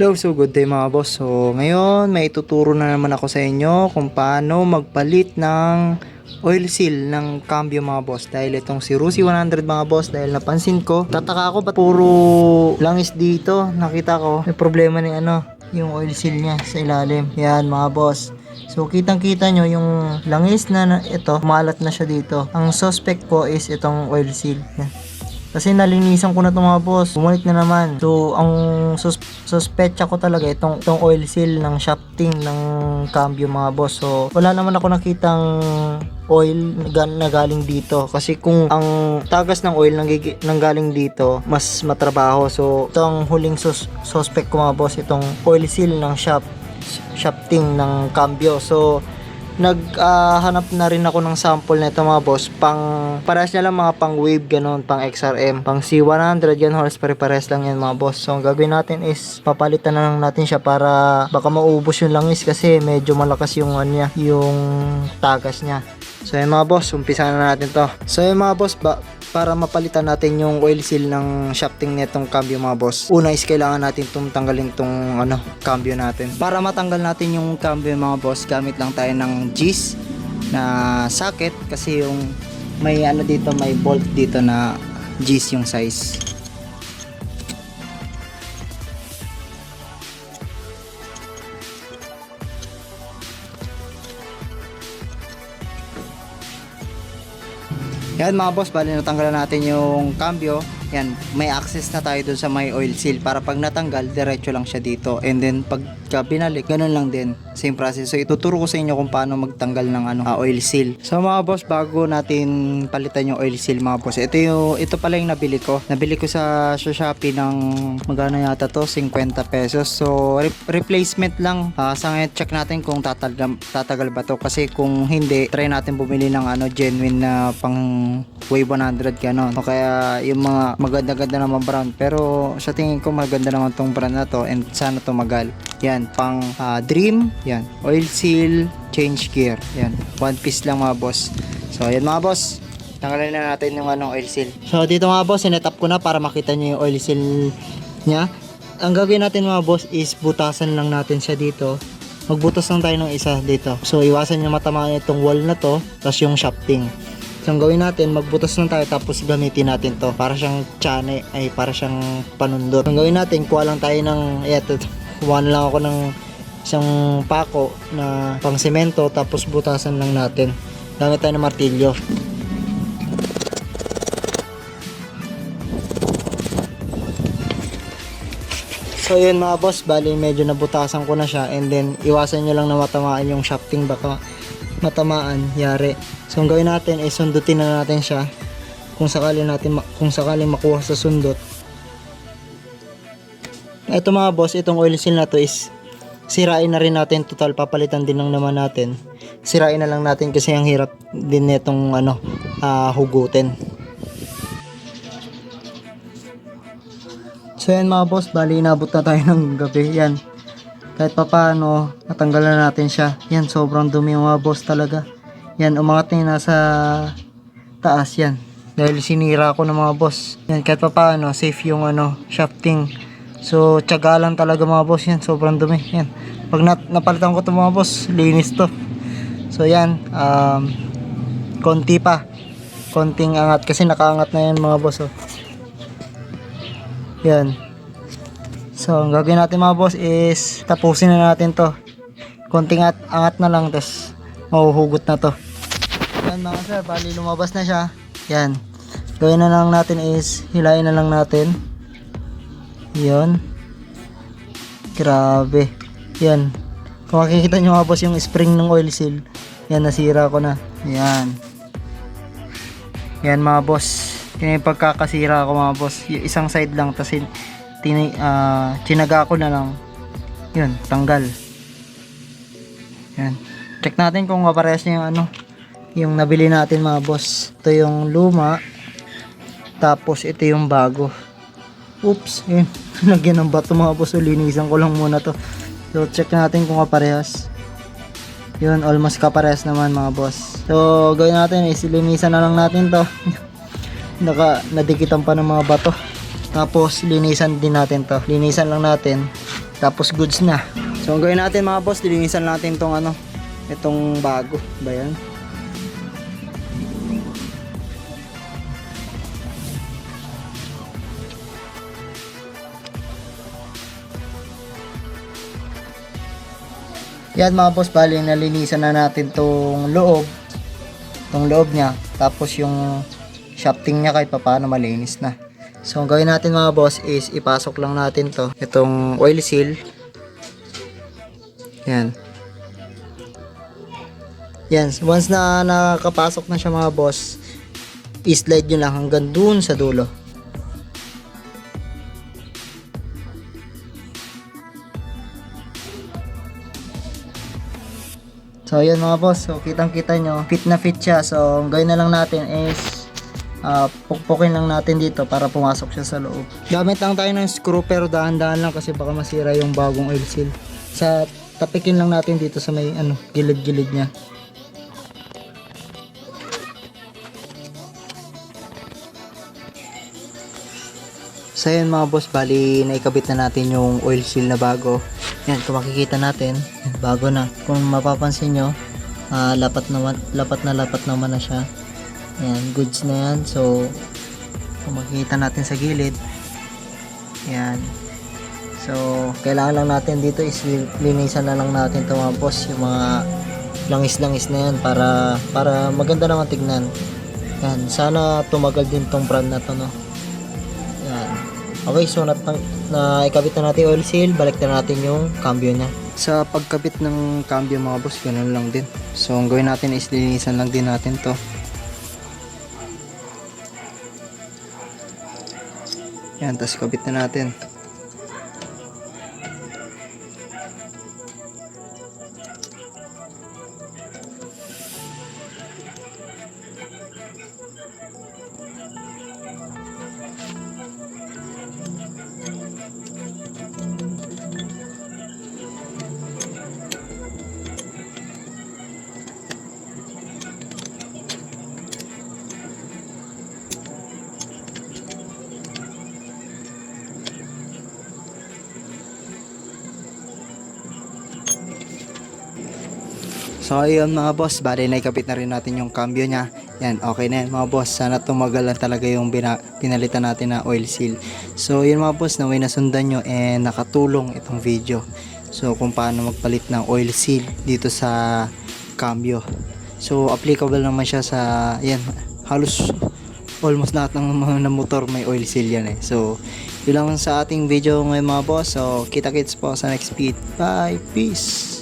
Hello, so good day mga boss. So, ngayon may ituturo na naman ako sa inyo kung paano magpalit ng oil seal ng cambio mga boss. Dahil itong si Rusi 100 mga boss, dahil napansin ko, tataka ako ba't puro langis dito. Nakita ko, may problema ni ano, yung oil seal niya sa ilalim. Yan mga boss. So, kitang-kita nyo yung langis na, na ito, malat na siya dito. Ang suspect ko is itong oil seal. Yan. Kasi nalinisan ko na itong mga boss. Bumalik na naman. So, ang sus suspecha ko talaga itong, itong oil seal ng shafting ng cambio mga boss. So, wala naman ako nakitang oil na gal- na galing dito. Kasi kung ang tagas ng oil nang, nang galing dito, mas matrabaho. So, ito ang huling sus suspect ko mga boss. Itong oil seal ng shaft shafting ng cambio. So, naghanap na rin ako ng sample nito mga boss. Pang parehas niya lang mga pang wave ganun pang XRM pang C100 yan horsepower parehas lang yan mga boss. So ang gagawin natin is papalitan na lang natin siya para baka maubos yung langis kasi medyo malakas yung ano niya yung tagas niya. So yun mga boss umpisa na natin to. So yun mga boss ba para mapalitan natin yung oil seal ng shafting nitong cambio mga boss. Una is kailangan natin itong tanggalin tong ano, cambio natin. Para matanggal natin yung cambio mga boss, gamit lang tayo ng G's na socket kasi yung may ano dito, may bolt dito na G's yung size. Yan mga boss, bali natanggalan natin yung cambio. Yan, may access na tayo dun sa may oil seal para pag natanggal, diretso lang siya dito. And then pagka binalik, ganun lang din. Same process. So ituturo ko sa inyo kung paano magtanggal ng ano, ah, oil seal. So mga boss, bago natin palitan yung oil seal mga boss, ito yung ito pala yung nabili ko. Nabili ko sa, Shopee ng magkano yata to, 50 pesos. So re- replacement lang. Ah, sa ngayon check natin kung tatagal tatagal ba to kasi kung hindi, try natin bumili ng ano genuine na pang Wave 100 ganon. O kaya yung mga maganda-ganda naman brand. Pero sa tingin ko maganda naman tong brand na to and sana tumagal. Yan, pang ah, Dream, yan. Oil seal, change gear. Yan, one piece lang mga boss. So, yan mga boss. Tanggalin na natin yung anong oil seal. So, dito mga boss, sinetap ko na para makita nyo yung oil seal niya. Ang gagawin natin mga boss is butasan lang natin siya dito. Magbutas lang tayo ng isa dito. So, iwasan nyo matamaan itong wall na to, tapos yung shafting. So, ang gawin natin, magbutas lang tayo tapos gamitin natin to para siyang tsane, ay para siyang panundot. Ang gawin natin, kuha lang tayo ng, eto, kuha lang ako ng isang pako na pang semento tapos butasan lang natin. Gamit tayo ng martilyo. So yun mga boss, bali medyo nabutasan ko na siya and then iwasan nyo lang na matamaan yung shafting baka matamaan, yari. So ang gawin natin is sundutin na natin siya kung sakali natin kung sakali makuha sa sundot. Ito mga boss, itong oil seal na to is sirain na rin natin total papalitan din lang naman natin. Sirain na lang natin kasi ang hirap din nitong ano ah, hugutin. So yan mga boss, bali inabot na tayo ng gabi. Yan. Kahit pa paano, natanggal na natin siya. Yan, sobrang dumi mga boss talaga. Yan, umangat na nasa taas yan. Dahil sinira ko ng mga boss. Yan, kahit pa paano, safe yung ano, shafting. So, lang talaga mga boss yan. Sobrang dumi. Yan. Pag nat napalitan ko to mga boss, linis to. So, yan. Um, konti pa. Konting angat. Kasi nakaangat na yan mga boss. Oh. Yan. So, ang gagawin natin mga boss is tapusin na natin to. Konting at angat na lang, tapos mahuhugot na to. Yan mga sir, bali lumabas na siya. Yan. Gawin na lang natin is hilain na lang natin. Yan. Grabe. Yan. Kung makikita nyo mga boss yung spring ng oil seal. Yan, nasira ko na. Yan. Yan mga boss. Yan yung pagkakasira ko mga boss. Yung isang side lang. Tapos tini, ah, chinaga ko na lang. Yun, tanggal. Yan. Check natin kung kaparehas niya yung ano. Yung nabili natin mga boss. Ito yung luma. Tapos ito yung bago. Oops. Yun. Lagyan ng bato mga boss. So, linisan ko lang muna to. So check natin kung kaparehas. Yun, almost kaparehas naman mga boss. So, gawin natin is linisan na lang natin to. Naka, nadikitan pa ng mga bato. Tapos, linisan din natin to. Linisan lang natin Tapos goods na. So ang gawin natin mga boss, dilinisan natin tong ano, itong bago ba yan? Yan mga boss, bali nalinisan na natin tong loob. Tong loob niya. Tapos yung shafting niya kahit papaano malinis na. So ang gawin natin mga boss is ipasok lang natin to. Itong oil seal. Yan. Yan. Once na nakapasok na siya mga boss, i-slide nyo lang hanggang dun sa dulo. So yun mga boss, so kitang kita nyo, fit na fit siya. So ang gawin na lang natin is ah, pukpukin lang natin dito para pumasok siya sa loob. Gamit lang tayo ng screw pero dahan-dahan lang kasi baka masira yung bagong oil seal. Sa tapikin lang natin dito sa may ano, gilid-gilid niya. So yun mga boss, bali naikabit na natin yung oil seal na bago. Yan, kung makikita natin, yan, bago na. Kung mapapansin nyo, ah, lapat, naman, lapat na lapat naman na siya. Yan, goods na yan. So, kung makikita natin sa gilid, yan. So, kailangan lang natin dito is linisan na lang natin ito mga boss, yung mga langis-langis na yan para, para maganda naman tignan. Yan, sana tumagal din tong brand na to, no? Okay, so nat na ikabit na natin oil seal, balik na natin yung cambio niya. Sa pagkabit ng cambio mga boss, ganun lang din. So, ang gawin natin is linisan lang din natin to. Yan, tapos kabit na natin. So ayun mga boss, bali na ikabit na rin natin yung cambio niya. Yan, okay na yan mga boss. Sana tumagal lang talaga yung bina- pinalitan natin na oil seal. So yun mga boss, naway nasundan nyo and nakatulong itong video. So kung paano magpalit ng oil seal dito sa cambio. So applicable naman siya sa, yan, halos almost lahat ng mga motor may oil seal yan eh. So yun lang sa ating video ngayon mga boss. So kita kits po sa next speed. Bye, peace!